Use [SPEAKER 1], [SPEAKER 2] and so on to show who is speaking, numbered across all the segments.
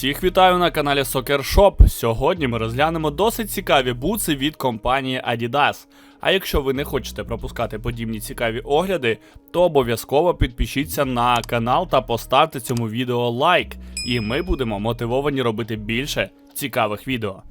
[SPEAKER 1] Всіх вітаю на каналі Soccer Shop. Сьогодні ми розглянемо досить цікаві буци від компанії Adidas. А якщо ви не хочете пропускати подібні цікаві огляди, то обов'язково підпишіться на канал та поставте цьому відео лайк, і ми будемо мотивовані робити більше цікавих відео.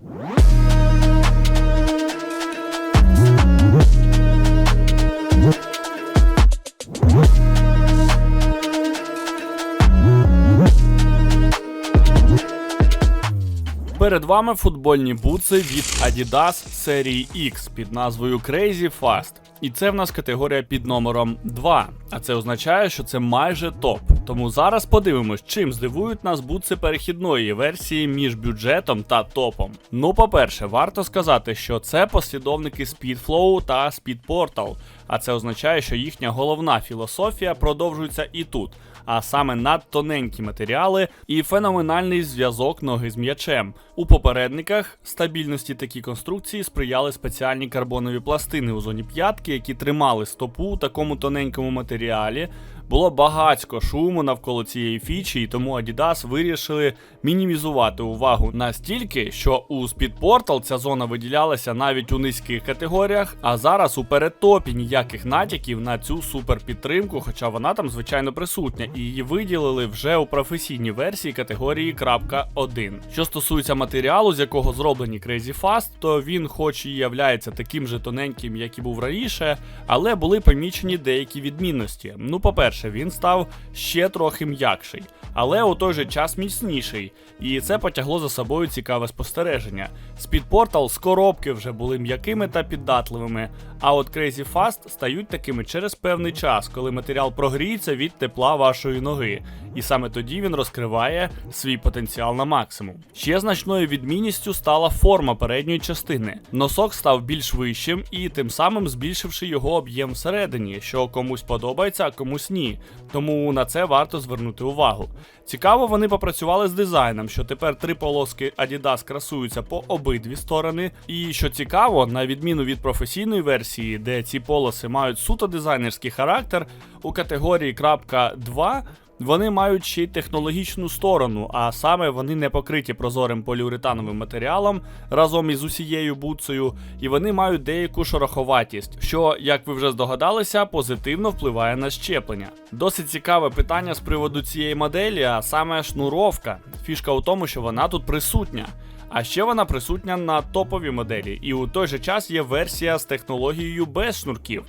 [SPEAKER 1] Перед вами футбольні бутси від Adidas серії X під назвою Crazy Fast. І це в нас категорія під номером 2. А це означає, що це майже топ. Тому зараз подивимось, чим здивують нас бутси перехідної версії між бюджетом та топом. Ну, по-перше, варто сказати, що це послідовники Speedflow та Speed Portal, а це означає, що їхня головна філософія продовжується і тут, а саме надтоненькі матеріали і феноменальний зв'язок ноги з м'ячем. У попередниках стабільності такі конструкції сприяли спеціальні карбонові пластини у зоні п'ятки, які тримали стопу у такому тоненькому матеріалі. Було багатько шуму навколо цієї фічі, і тому Adidas вирішили мінімізувати увагу настільки, що у Speed ця зона виділялася навіть у низьких категоріях, а зараз у передтопі ніяких натяків на цю суперпідтримку, хоча вона там звичайно присутня, і її виділили вже у професійній версії категорії .1. Що стосується матеріалу, з якого зроблені Crazy Fast, то він, хоч і являється таким же тоненьким, як і був раніше, але були помічені деякі відмінності. Ну, по-перше, він став ще трохи м'якший, але у той же час міцніший, і це потягло за собою цікаве спостереження. Speed Portal з коробки вже були м'якими та піддатливими, а от Crazy Fast стають такими через певний час, коли матеріал прогріється від тепла вашої ноги, і саме тоді він розкриває свій потенціал на максимум. Ще значною відмінністю стала форма передньої частини. Носок став більш вищим і тим самим збільшивши його об'єм всередині, що комусь подобається, а комусь ні. Тому на це варто звернути увагу. Цікаво, вони попрацювали з дизайном, що тепер три полоски Adidas красуються по обидві сторони. І що цікаво, на відміну від професійної версії, де ці полоси мають суто дизайнерський характер, у категорії .2 вони мають ще й технологічну сторону, а саме вони не покриті прозорим поліуретановим матеріалом разом із усією бутсою, і вони мають деяку шороховатість, що, як ви вже здогадалися, позитивно впливає на щеплення. Досить цікаве питання з приводу цієї моделі, а саме шнуровка. Фішка у тому, що вона тут присутня. А ще вона присутня на топовій моделі, і у той же час є версія з технологією без шнурків.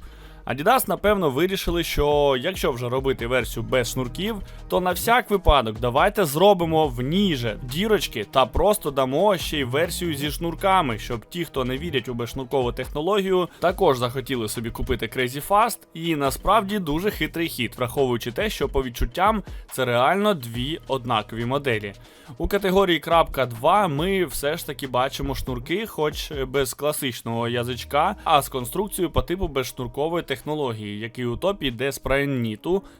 [SPEAKER 1] Adidas, напевно, вирішили, що якщо вже робити версію без шнурків, то на всяк випадок давайте зробимо в ніже дірочки та просто дамо ще й версію зі шнурками, щоб ті, хто не вірять у безшнуркову технологію, також захотіли собі купити Crazy Fast. І насправді дуже хитрий хід, враховуючи те, що по відчуттям це реально дві однакові моделі. У категорії .2 ми все ж таки бачимо шнурки, хоч без класичного язичка, а з конструкцією по типу безшнуркової технології, який у топі йде з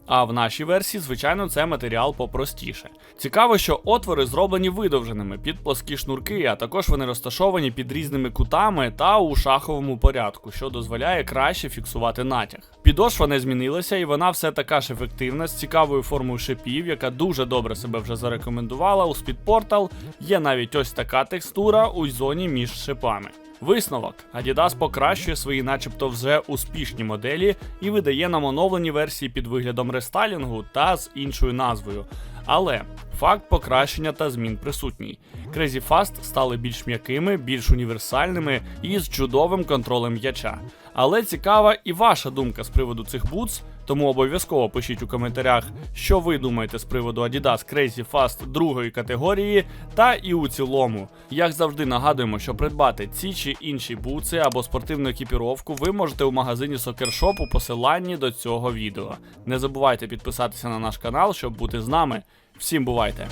[SPEAKER 1] а в нашій версії, звичайно, це матеріал попростіше. Цікаво, що отвори зроблені видовженими під плоскі шнурки, а також вони розташовані під різними кутами та у шаховому порядку, що дозволяє краще фіксувати натяг. Підошва не змінилася, і вона все така ж ефективна з цікавою формою шипів, яка дуже добре себе вже зарекомендувала у Portal. Є навіть ось така текстура у зоні між шипами. Висновок: Adidas покращує свої, начебто, вже успішні моделі і видає нам оновлені версії під виглядом рестайлінгу та з іншою назвою. Але факт покращення та змін присутній. Crazy Fast стали більш м'якими, більш універсальними і з чудовим контролем м'яча. Але цікава і ваша думка з приводу цих бутс, тому обов'язково пишіть у коментарях, що ви думаєте з приводу Adidas Crazy Fast другої категорії, та і у цілому. Як завжди нагадуємо, що придбати ці чи інші бутси або спортивну екіпіровку ви можете у магазині Shop у посиланні до цього відео. Не забувайте підписатися на наш канал, щоб бути з нами. Всім бувайте!